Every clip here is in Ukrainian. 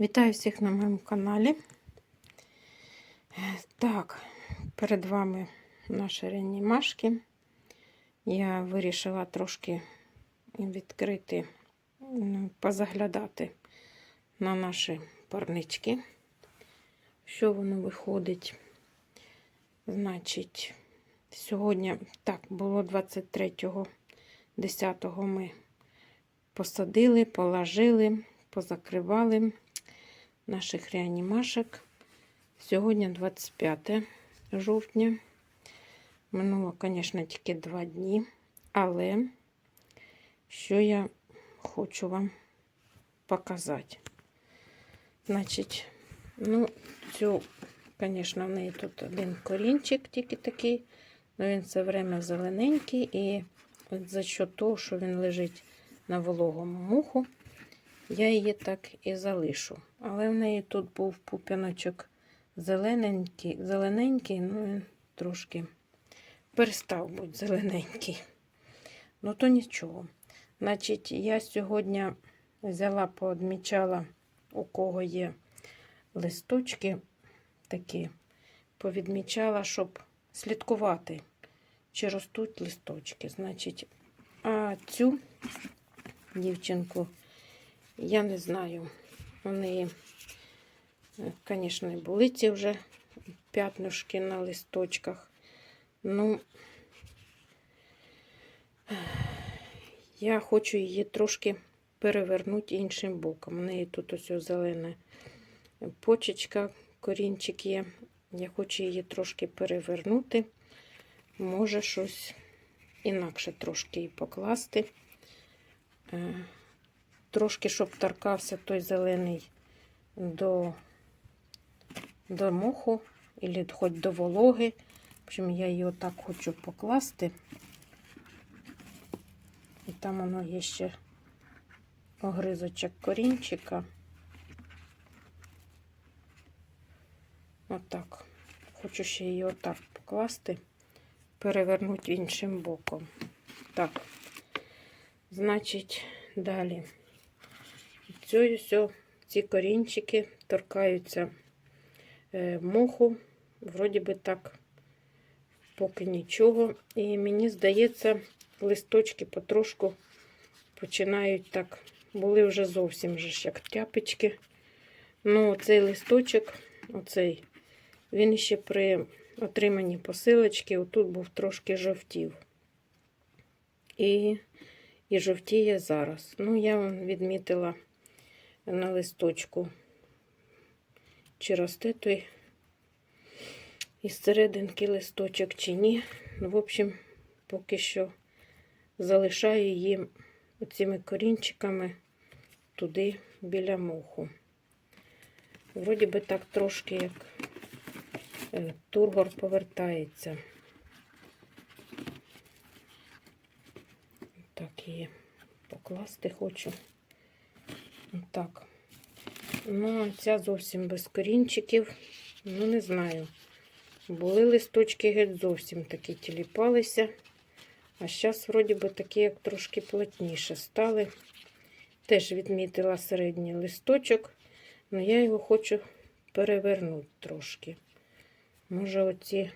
Вітаю всіх на моєму каналі. Так, перед вами наші реанімашки. Я вирішила трошки відкрити, позаглядати на наші парнички. Що воно виходить? Значить, сьогодні, так, було 23-го, 10-го ми посадили, положили, позакривали наших реанімашок. Сьогодні 25 жовтня. Минуло, звісно, тільки два дні, але що я хочу вам показати. Значить, ну, цю, звісно, в неї тут один корінчик тільки такий, але він все время зелененький, і за що того, що він лежить на вологому муху, я її так і залишу. Але в неї тут був пуп'яночок зелененький, зелененький, ну трошки перестав бути зелененький. Ну, то нічого. Значить, я сьогодні взяла, поодмічала, у кого є листочки такі, повідмічала, щоб слідкувати, чи ростуть листочки. Значить, а цю дівчинку я не знаю. Неї, звісно, були ці вже п'ятнушки на листочках. Ну, я хочу її трошки перевернути іншим боком. У неї тут ось зелена почечка, корінчик є. Я хочу її трошки перевернути. Може, щось інакше трошки її покласти. Трошки, щоб торкався той зелений до, до моху, або хоч до вологи. В общем, я її отак хочу покласти. І там воно є ще огризочок корінчика. Отак. Хочу ще її отак покласти, перевернути іншим боком. Так, значить, далі. Цю, все, ці корінчики торкаються е, моху, вроді би так, поки нічого. І мені здається, листочки потрошку починають так, були вже зовсім же ж як тяпочки. Ну, цей листочок, оцей, він ще при отриманні посилочки, отут був трошки жовтів. І, і жовтіє зараз. Ну, я вам відмітила на листочку, чи росте той із серединки листочок, чи ні. Ну, в общем, поки що залишаю її оцими корінчиками туди біля муху. Вроді би так трошки як е, тургор повертається. Так її покласти хочу. Так. Ну, ця зовсім без корінчиків. Ну, не знаю. Були листочки геть зовсім такі тіліпалися. А зараз, вроді би, такі, як трошки плотніше стали. Теж відмітила середній листочок, але я його хочу перевернути трошки. Може, оці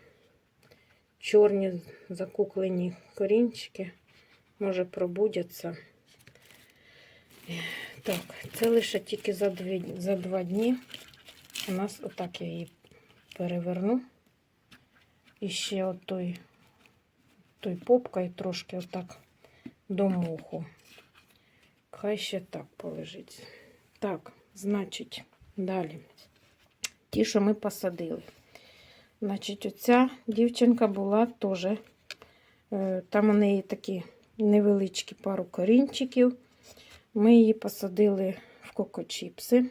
чорні закуклені корінчики, може, пробудяться. Так, це лише тільки за, дві, за два дні. У нас отак я її переверну. І ще от той, той попка і трошки отак до муху. Хай ще так полежить. Так, значить, далі. Ті, що ми посадили. Значить, оця дівчинка була теж. е, Там у неї такі невеличкі пару корінчиків. Ми її посадили в кокочіпси.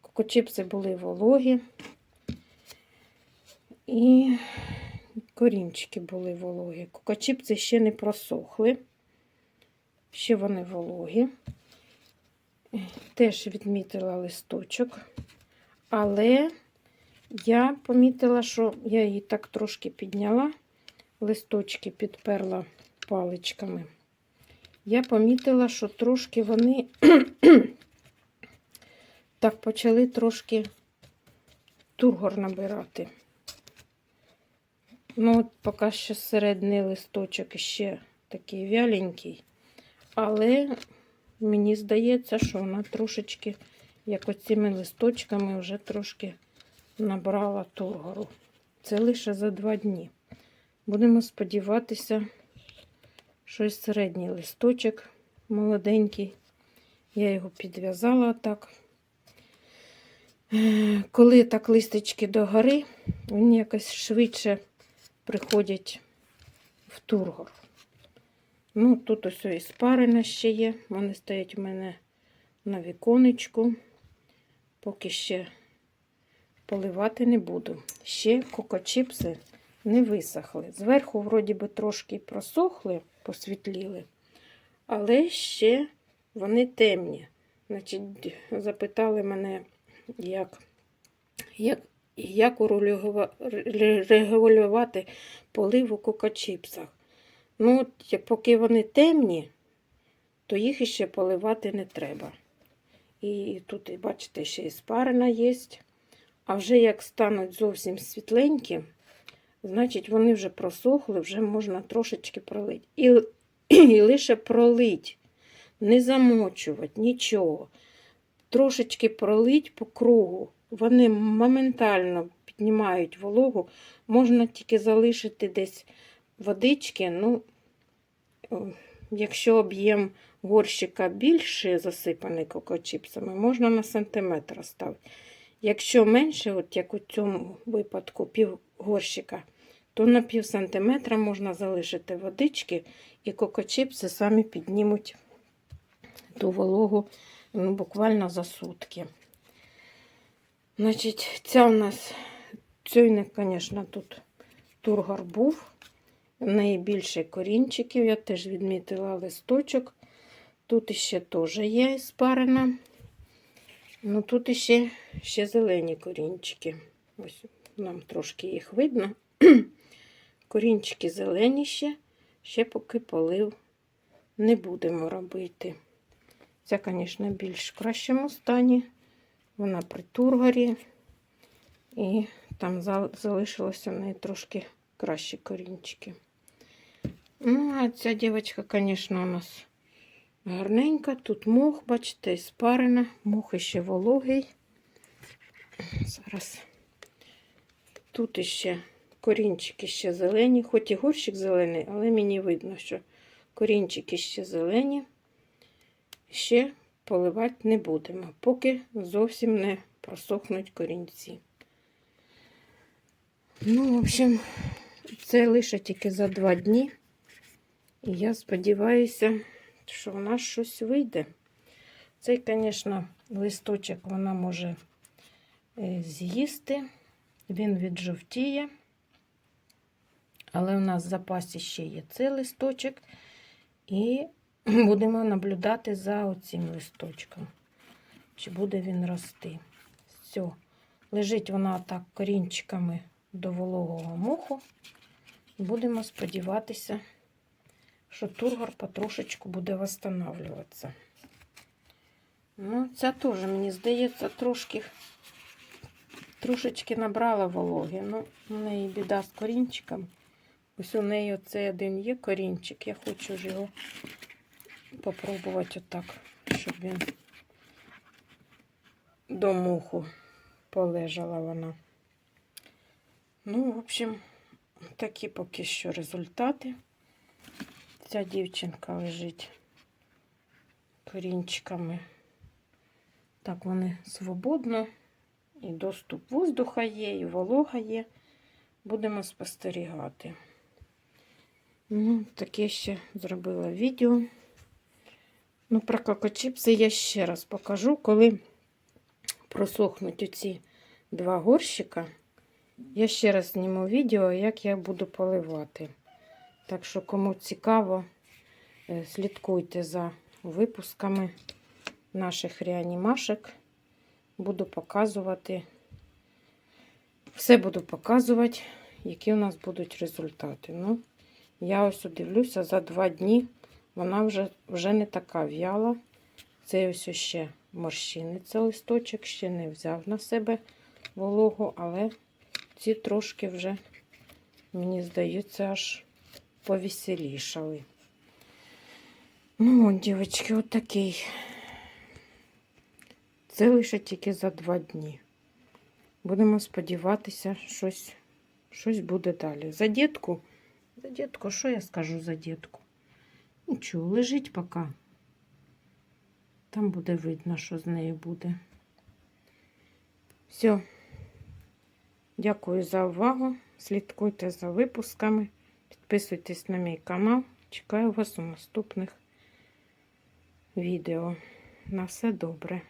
Кокочіпси були вологі. І корінчики були вологі. Кокочіпси ще не просохли. Ще вони вологі. Теж відмітила листочок. Але я помітила, що я її так трошки підняла, листочки підперла паличками я помітила, що трошки вони Так, почали трошки тургор набирати. Ну, от поки що середній листочок ще такий вяленький, але мені здається, що вона трошечки, як оцими листочками, вже трошки набрала тургору. Це лише за два дні. Будемо сподіватися, що й середній листочок молоденький. Я його підв'язала так. Коли так листочки догори, вони якось швидше приходять в тургор. Ну, тут ось і спарена ще є. Вони стоять у мене на віконечку. Поки ще поливати не буду. Ще кокочіпси не висохли. Зверху, вроді би, трошки просохли, посвітліли, але ще вони темні. Значить, запитали мене, як, як, як регулювати полив у кокочіпсах. Ну, поки вони темні, то їх іще поливати не треба. І тут, бачите, ще і спарена є. А вже як стануть зовсім світленькі, значить вони вже просохли, вже можна трошечки пролити. І, і лише пролить, не замочувати, нічого. Трошечки пролить по кругу. Вони моментально піднімають вологу. Можна тільки залишити десь водички. Ну, якщо об'єм горщика більше засипаний кокочіпсами, можна на сантиметр ставити. Якщо менше, от як у цьому випадку, пів горщика, то на пів сантиметра можна залишити водички, і кокочіпси самі піднімуть ту вологу ну, буквально за сутки. Значить, ця у нас цюйник, звісно, тут тургор був. В неї більше корінчиків, я теж відмітила листочок. Тут іще теж є спарена. Ну тут іще ще зелені корінчики. Ось нам трошки їх видно. Корінчики зелені ще, ще поки полив не будемо робити. Ця, звісно, більш в кращому стані. Вона при тургорі. І там зал- залишилося в неї трошки кращі корінчики. Ну, а ця дівчинка, звісно, у нас гарненька. Тут мох, бачите, і спарена. Мох іще вологий. Зараз. Тут іще корінчики ще зелені, хоч і горщик зелений, але мені видно, що корінчики ще зелені. Ще поливати не будемо, поки зовсім не просохнуть корінці. Ну, в общем, це лише тільки за два дні. І я сподіваюся, що в нас щось вийде. Цей, звісно, листочок вона може е, з'їсти, він віджовтіє. Але у нас в запасі ще є цей листочок. І будемо наблюдати за оцим листочком. Чи буде він рости. Все. Лежить вона так корінчиками до вологого моху. Будемо сподіватися, що тургор потрошечку буде восстанавливатися. Ну, ця теж, мені здається, трошки трошечки набрала вологи. Ну, у неї біда з корінчиком. Ось у неї оцей один є корінчик. Я хочу ж його попробувати отак, щоб він до муху полежала вона. Ну, в общем, такі поки що результати. Ця дівчинка лежить корінчиками. Так, вони свободно, і доступ воздуха є, і волога є. Будемо спостерігати. Ну, таке ще зробила відео. Ну, про кокочіпси я ще раз покажу, коли просохнуть оці два горщика. Я ще раз зніму відео, як я буду поливати. Так що, кому цікаво, е, слідкуйте за випусками наших реанімашек. Буду показувати, все буду показувати, які у нас будуть результати. Ну, я ось дивлюся, за два дні вона вже, вже не така в'яла. Це ось ще морщини. Це листочок ще не взяв на себе вологу, але ці трошки вже, мені здається, аж повеселішали. Ну, от, дівчатки, отакий. Це лише тільки за два дні. Будемо сподіватися, щось, щось буде далі. За дітку, за дітку, що я скажу за дітку? Нічого, лежить поки. Там буде видно, що з нею буде. Все. Дякую за увагу. Слідкуйте за випусками. Підписуйтесь на мій канал. Чекаю вас у наступних відео. На все добре.